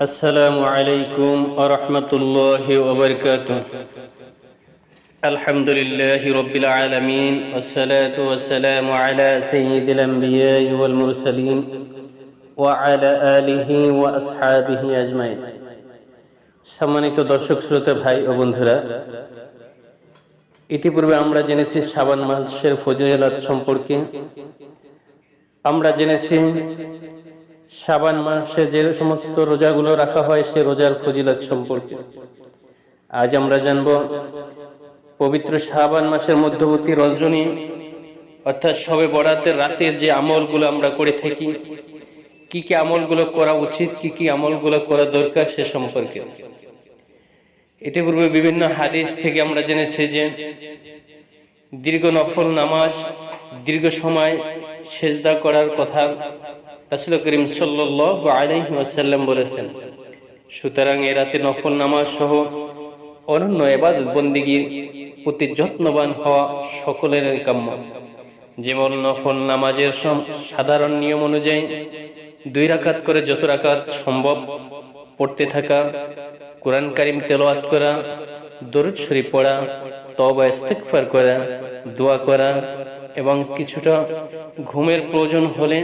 السلام عليكم ورحمة الله وبركاته الحمد لله رب العالمين والصلاة والسلام على سيد الأنبياء والمرسلين وعلى آله وأصحابه أجمعين সম্মানিত দর্শক শ্রোতা ভাই ও বন্ধুরা ইতিপূর্বে আমরা জেনেছি শাবান মাসের ফজিলত সম্পর্কে আমরা জেনেছি শাবান মাসে যে সমস্ত রোজাগুলো রাখা হয়, সে রোজার ফজিলত সম্পর্কে। আজ আমরা জানব পবিত্র শাবান মাসের মধ্যবর্তী রজনী, অর্থাৎ সবে বরাতের রাতের যে আমলগুলো আমরা করে থাকি, কি কি আমলগুলো করা উচিত, কি কি আমলগুলো করা দরকার সে সম্পর্কে। ইতিপূর্বে বিভিন্ন হাদিস থেকে আমরা জেনেছি যে দীর্ঘ নফল নামাজ, দীর্ঘ সময় সেজদা করার কথা রাসুল করিম সাল্লাহ আলাইহি ওয়াসাল্লাম বলেছেন, সুতরাং এ রাতে নফল নামাজ সহ অনন্য এবাদত বন্দিগির প্রতি যত্নবান হওয়া সকলের কাম্য। যেমন নফল নামাজের সাধারণ নিয়ম অনুযায়ী দুই রাকাত করে যত রাকাত সম্ভব পড়তে থাকা, কোরআন কারিম তেলাওয়াত করা, দরুদ শরীফ পড়া, তওবা ইস্তেগফার করা, দোয়া করা এবং কিছুটা ঘুমের প্রয়োজন হলে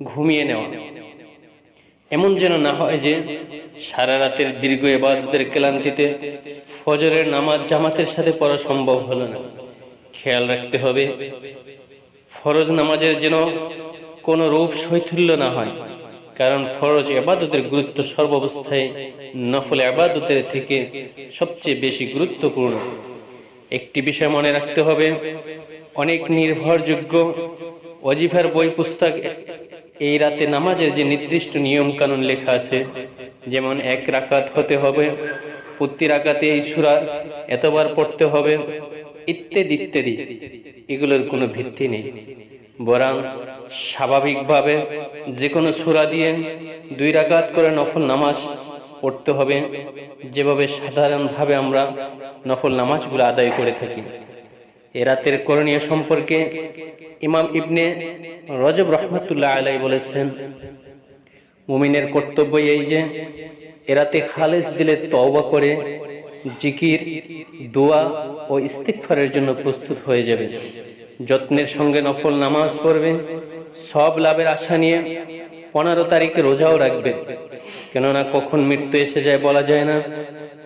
ঘুমিয়ে নেওয়া। এমন যেন না হয় যে সারা রাতের দীর্ঘ এবাদতের ক্লান্তিতে ফজরের নামাজ জামাতের সাথে পড়া সম্ভব হলো না। খেয়াল রাখতে হবে, ফরজ নামাজের যেন কোনো রূপ শৈথিল্য না হয়, কারণ ফরজ এবাদতের গুরুত্ব সর্বাবস্থায় নফল আবাদতের থেকে সবচেয়ে বেশি গুরুত্বপূর্ণ। একটি বিষয় মনে রাখতে হবে, অনেক নির্ভরযোগ্য অজিফার বই পুস্তক এই রাতে নামাজের যে নির্দিষ্ট নিয়ম কানুন লেখা আছে, যেমন এক রাকাত হতে হবে, প্রতি রাকাতে এই সুরা এতবার পড়তে হবে, ইত্যাদি ইত্যাদি। এগুলোর কোনো ভিত্তি নেই। বরং স্বাভাবিকভাবে যে কোনো সুরা দিয়ে দুই রাকাত করে নফল নামাজ পড়তে হবে। যেভাবে সাধারণভাবে আমরা নফল নামাজগুলো আদায় করে থাকি। এ রাতের করণীয় সম্পর্কে ইমাম ইবনে রজব রহমতুল্লাহ আলাই বলেছেন, মুমিনের কর্তব্য এই যে এরাতে খালেজ দিলে তওবা করে জিকির, দোয়া ও ইস্তিগফারের জন্য প্রস্তুত হয়ে যাবে। যত্নের সঙ্গে নফল নামাজ পড়বে, সব লাভের আশা নিয়ে পনেরো তারিখে রোজাও রাখবে। কেননা কখন মৃত্যু এসে যায় বলা যায় না,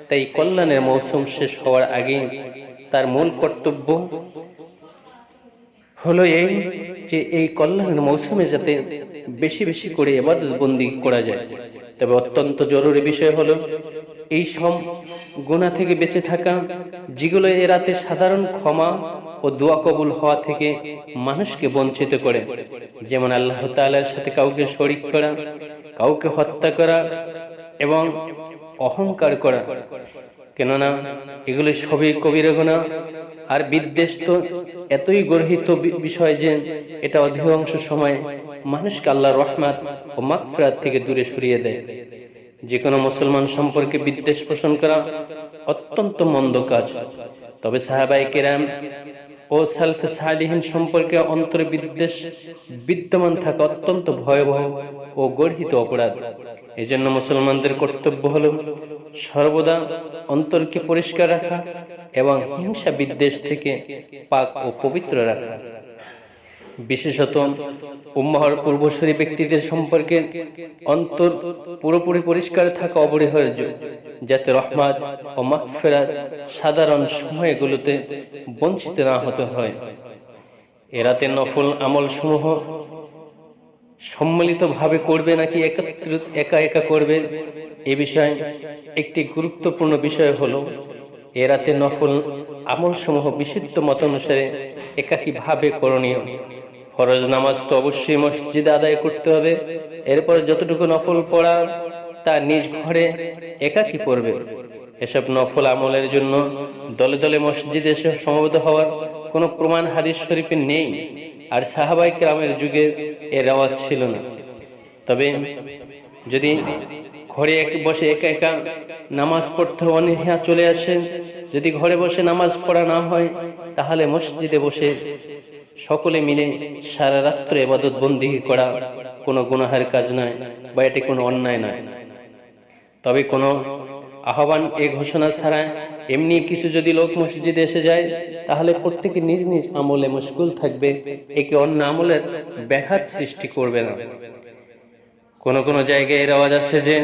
তাই কল্যাণের মৌসুম শেষ হওয়ার আগে তার মূল কর্তব্য হলো এই যে এই কল্যাণের মৌসুমে যাতে বেশি বেশি করে এবাদত বন্দি করা যায়। তবে অত্যন্ত জরুরি বিষয় হলো, এই সব গুণা থেকে বেঁচে থাকা, যেগুলো এ রাতে সাধারণ ক্ষমা ও দোয়া কবুল হওয়া থেকে মানুষকে বঞ্চিত করে, যেমন আল্লাহ তাআলার সাথে কাউকে শরিক করা, কাউকে হত্যা করা এবং অহংকার করা। কেননা এগুলো সবই কবিরা গুণা আর বিদ্বেষ তো এতই গর্হিত বিষয় যে এটা অধিকাংশ সময় মানুষকে আল্লাহ রহমাত ও মাকফরাত থেকে দূরে সরিয়ে দেয়। যে কোনো মুসলমান সম্পর্কে বিদ্বেষ পোষণ করা অত্যন্ত মন্দ কাজ। তবে সাহাবাই কেরাম ও সালফে সালিহীন সম্পর্কে অন্তরে বিদ্বেষ বিদ্যমান থাকা অত্যন্ত ভয়াবহ ও গর্হিত অপরাধ। এজন্য মুসলমানদের কর্তব্য হলো সর্বদা অন্তরকে পরিষ্কার রাখা এবং হিংসা বিদ্বেষ থেকে পাক ও পবিত্র রাখা। বিশেষত উম্মাহর পূর্বসূরি ব্যক্তিদের সম্পর্কে অন্তর পুরোপুরি পরিষ্কার থাকা অপরিহার্য, যাতে রহমাত ও মাগফিরাত সাধারণ সময়গুলোতে বঞ্চিত না হতে হয়। এরাতে নফল আমল সমূহ সম্মিলিতভাবে করবে নাকি একত্রিত একা একা করবে? এ বিষয়ে একটি গুরুত্বপূর্ণ বিষয় হলো, এ রাতে নফল আমল সমূহ বিশুদ্ধ মত অনুসারে একাকীভাবে করণীয়। ফরজ নামাজ তো অবশ্যই মসজিদে আদায় করতে হবে। এরপর যতটুকু নফল পড়া তা নিজ ঘরে একাকী পড়বে। এসব নফল আমলের জন্য দলে দলে মসজিদে এসে সমবেত হওয়ার কোনো প্রমাণ হাদিস শরীফে নেই, আর সাহাবাই গ্রামের যুগে এর রেওয়াজ ছিল না। তবে যদি ঘরে এক বসে একা একা নামাজ পড়তে অনীহা চলে আসে। যদি ঘরে বসে নামাজ পড়া না হয়, তাহলে মসজিদে বসে সকলে মিলে সারা রাত্র এবাদত বন্দি করা কোনো গুনাহের কাজ নয় বা এটি কোনো অন্যায় নয়। তবে কোনো আহ্বান এ ঘোষণা ছাড়া এমনি কিছু যদি লোক মসজিদে এসে যায়, তাহলে প্রত্যেকে নিজ নিজ আমলে মুশকুল থাকবে। একে অন্য আমলের ব্যাঘাত সৃষ্টি করবে না। কোন কোন জায়গায় এর আওয়াজ আছে যে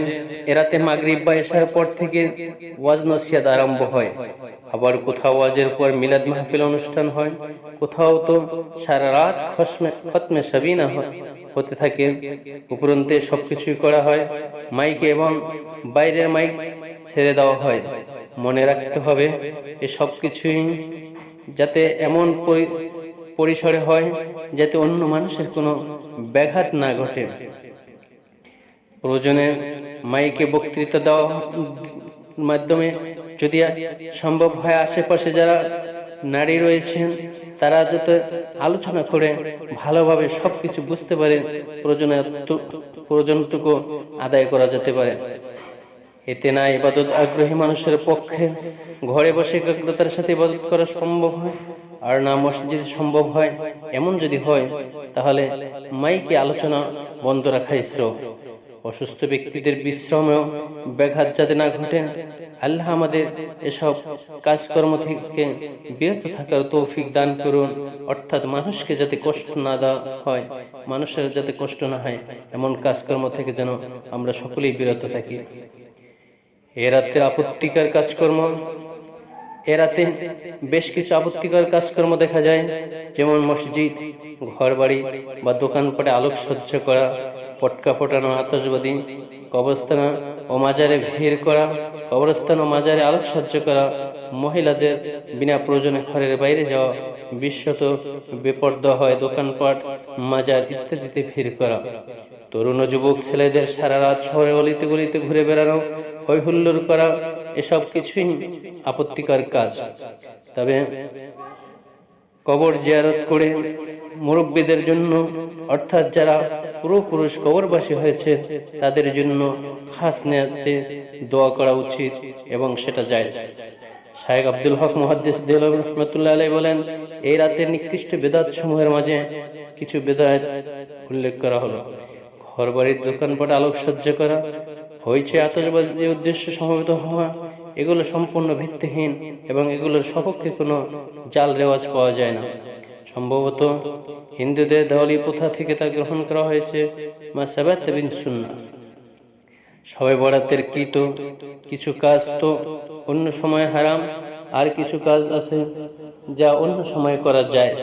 এরাতে মাগরিব বা এশার পর থেকে ওয়াজ নসিয়াত আরম্ভ হয়। আবার কোথাও ওয়াজের পর মিলাদ মাহফিল অনুষ্ঠান হয়। কোথাও তো সারা রাত খতমে সাবিনা হয় হতে থাকে। উপরন্তে সবকিছুই করা হয়। মাইকে এবং বাইরের মাইক ছেড়ে দেওয়া হয়। মনে রাখতে হবে এ সব কিছুই যাতে এমন পরি- পরিসরে হয় যাতে অন্য মানুষের কোনো ব্যাঘাত না ঘটে। প্রয়োজনে মাইকে বক্তৃতা দেওয়া মাধ্যমে যদি সম্ভব হয় আশেপাশে যারা নারী রয়েছেন, তারা যাতে আলোচনা করে, ভালোভাবে সবকিছু বুঝতে পারে প্রয়োজনে প্রয়োজনটুকু আদায় করা যেতে পারে। এতে না ইবাদত আগ্রহী মানুষের পক্ষে ঘরে বসে একাগ্রতার সাথে ইবাদত করা সম্ভব হয়, আর না মসজিদ সম্ভব হয়, এমন যদি হয়, তাহলে মাইকে আলোচনা বন্ধ রাখা শ্রেয় অসুস্থ ব্যক্তিদের বিশ্রামেও ব্যাঘাত যাতে না ঘটে, আল্লাহ আমাদের এসব কাজকর্ম থেকে বিরত থাকার তৌফিক দান করুন। অর্থাৎ মানুষকে যাতে কষ্ট না দেওয়া হয়, মানুষের যাতে কষ্ট না হয়, এমন কাজকর্ম থেকে যেন আমরা সকলেই বিরত থাকি। এ রাতের আপত্তিকার কাজকর্ম, এ রাতে বেশ কিছু আপত্তিকর কাজকর্ম দেখা যায়, যেমন মসজিদ, ঘরবাড়ি বা দোকানপাটে আলোকসজ্জ করা পটকা ফোটানো আতসবাদী কবরস্থান ও মাজারে ভিড় করা, কবরস্থান ও মাজারে আলোকসজ্জ করা, মহিলাদের বিনা প্রয়োজনে ঘরের বাইরে যাওয়া, বিশ্বত বেপর্দা হয় দোকানপাট, মাজার ইত্যাদিতে ভিড় করা। তরুণ যুবক ছেলেদের সারা রাত শহরে অলিতে গলিতে ঘুরে বেড়ানো হই হুল্লোড় করা, এসব কিছুই আপত্তিকর কাজ। তবে কবর জিয়ারত করে মুরব্বীদের জন্য, অর্থাৎ যারা পুরোপুরুষ কবরবাসী হয়েছে, তাদের জন্য খাস নেয়াতে দোয়া করা উচিত এবং সেটা যায় শাহেখ আব্দুল হক মুহাদ্দিস দেলম রহমতুল্লাহ আলাই বলেন, এই রাতের নিকৃষ্ট বেদাত সমূহের মাঝে কিছু বেদাত উল্লেখ করা হলো। ঘর বাড়ির দোকানপাট আলোকসজ্জা করা, হয়েছে আতসবাজি উদ্দেশ্য সমবেত হওয়া, এগুলো সম্পূর্ণ ভিত্তিহীন এবং এগুলোর সপক্ষে কোনো জাল রেওয়াজ পাওয়া যায় না। সম্ভবত হিন্দুদের দেওয়ালি প্রথা থেকে তা গ্রহণ করা হয়েছে মা সাবাত সুন্না। সবাই বরাতের কৃত কিছু কাজ তো অন্য সময় হারাম, আর কিছু কাজ আছে যা অন্য সময় করা যায়।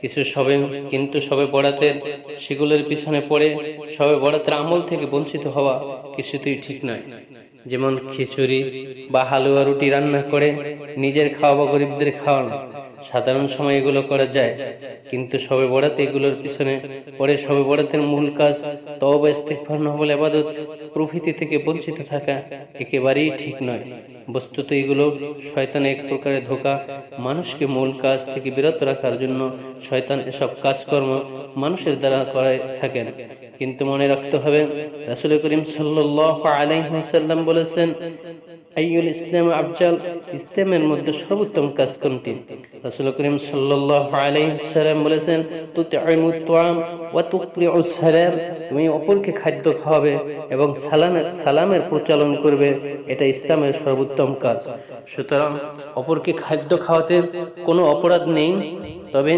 কিছু সবে, কিন্তু সবে বরাতের সেগুলোর পিছনে পড়ে সবে বরাতের আমল থেকে বঞ্চিত হওয়া কিছুতেই ঠিক নয়। যেমন খিচুড়ি বা হালুয়া রুটি রান্না করে নিজের খাওয়া বা গরিবদের খাওয়ানো সাধারণ সময় এগুলো করা যায়, কিন্তু সবে বরাতে এগুলোর পিছনে পরে সবে বরাতের মূল কাজ তওবা, ইস্তিগফার, নহবল ইবাদত, প্রভৃতি থেকে বঞ্চিত থাকা একেবারেই ঠিক নয়। বস্তুত এগুলো শয়তান এক প্রকারের ধোকা, মানুষকে মূল কাজ থেকে বিরত রাখার জন্য শয়তান এসব কাজকর্ম মানুষের দ্বারা করায় থাকেন। কিন্তু মনে রাখতে হবে, রাসূল করিম সাল্লাল্লাহু আলাইহি ওয়াসাল্লাম বলেছেন, আইয়ুল ইসলাম আফজাল ইসলামের মধ্যে সর্বোত্তম কাজ কোনটি? রাসূল করিম সাল্লাল্লাহু আলাইহি ওয়াসাল্লাম বলেছেন তুতঈমুত তুআম ওয়া তুকরিউস সালাম। তুমি অপরকে খাদ্য খাওয়াবে এবং সালামের সালামের প্রচলন করবে। এটা ইসলামের সর্বোত্তম কাজ। সুতরাং অপরকে খাদ্য খাওয়াতে কোনো অপরাধ নেই। তবে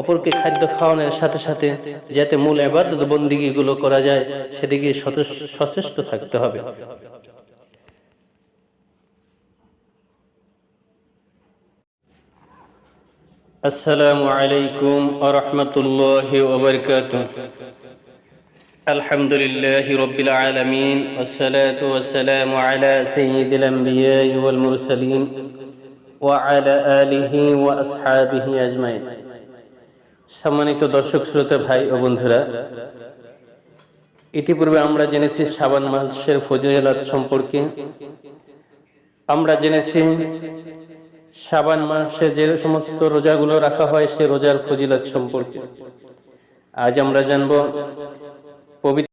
অপরকে খাদ্য খাওয়ানোর সাথে সাথে যাতে মূল এবাদত বন্দিগিগুলো করা যায়, সেদিকে সচেষ্ট থাকতে হবে। السلام عليكم ورحمة الله وبركاته الحمد لله رب العالمين والصلاة والسلام على سيد الأنبياء والمرسلين وعلى آله وأصحابه أجمعين সম্মানিত দর্শক শ্রোতা ভাই ও বন্ধুরা ইতিপূর্বে আমরা জেনেছি শ্রাবণ মাসের ফজিলত সম্পর্কে আমরা জেনেছি শাবান মাসে যে সমস্ত রোজাগুলো রাখা হয়, সে রোজার ফজিলত সম্পর্কে। আজ আমরা জানব পবিত্র